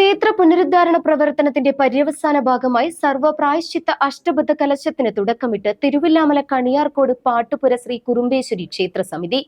ക്ഷേത്ര പുനരുദ്ധാരണ പ്രവർത്തനത്തിന്റെ പര്യവസാന ഭാഗമായി സർവപ്രായശ്ചിത്ത അഷ്ടബദ്ധ കലശത്തിന് തുടക്കമിട്ട് തിരുവില്ലാമല കണിയാർക്കോട് പാട്ടുപുര ശ്രീ കുറുമ്പേശ്വരി ക്ഷേത്ര സമിതി.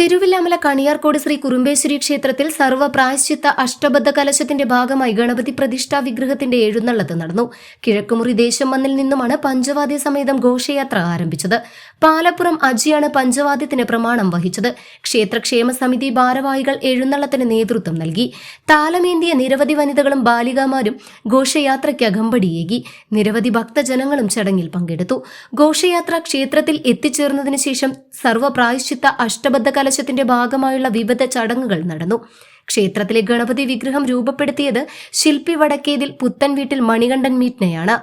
തിരുവില്ലാമല കണിയാർക്കോട് ശ്രീ കുറുമ്പേശ്വരി ക്ഷേത്രത്തിൽ സർവപ്രായശ്ചിത്ത അഷ്ടബദ്ധ കലശത്തിന്റെ ഭാഗമായി ഗണപതി പ്രതിഷ്ഠാ വിഗ്രഹത്തിന്റെ എഴുന്നള്ളത്ത് നടന്നു. കിഴക്കുമുറി ദേശം മണ്ണിൽ നിന്നുമാണ് പഞ്ചവാദ്യ സമേതം ഘോഷയാത്ര ആരംഭിച്ചത്. പാലപ്പുറം അജിയാണ് പഞ്ചവാദ്യത്തിന് പ്രമാണം വഹിച്ചത്. ക്ഷേത്രക്ഷേമ സമിതി ഭാരവാഹികൾ എഴുന്നള്ളത്തിന് നേതൃത്വം നൽകി. താലമേന്തിയ നിരവധി വനിതകളും ബാലികാമാരും ഘോഷയാത്രയ്ക്ക് അകമ്പടിയേകി. നിരവധി ഭക്തജനങ്ങളും ചടങ്ങിൽ പങ്കെടുത്തു. ഘോഷയാത്ര ക്ഷേത്രത്തിൽ എത്തിച്ചേർന്നതിനു ശേഷം സർവപ്രായശ്ചിത്ത അഷ്ടബദ്ധ കലശത്തിന്റെ ഭാഗമായുള്ള വിവിധ ചടങ്ങുകൾ നടന്നു. ക്ഷേത്രത്തിലെ ഗണപതി വിഗ്രഹം രൂപപ്പെടുത്തിയത് ശില്പി വടക്കേതിൽ പുത്തൻ വീട്ടിൽ മണികണ്ഠൻ മീറ്റ്നയാണ്.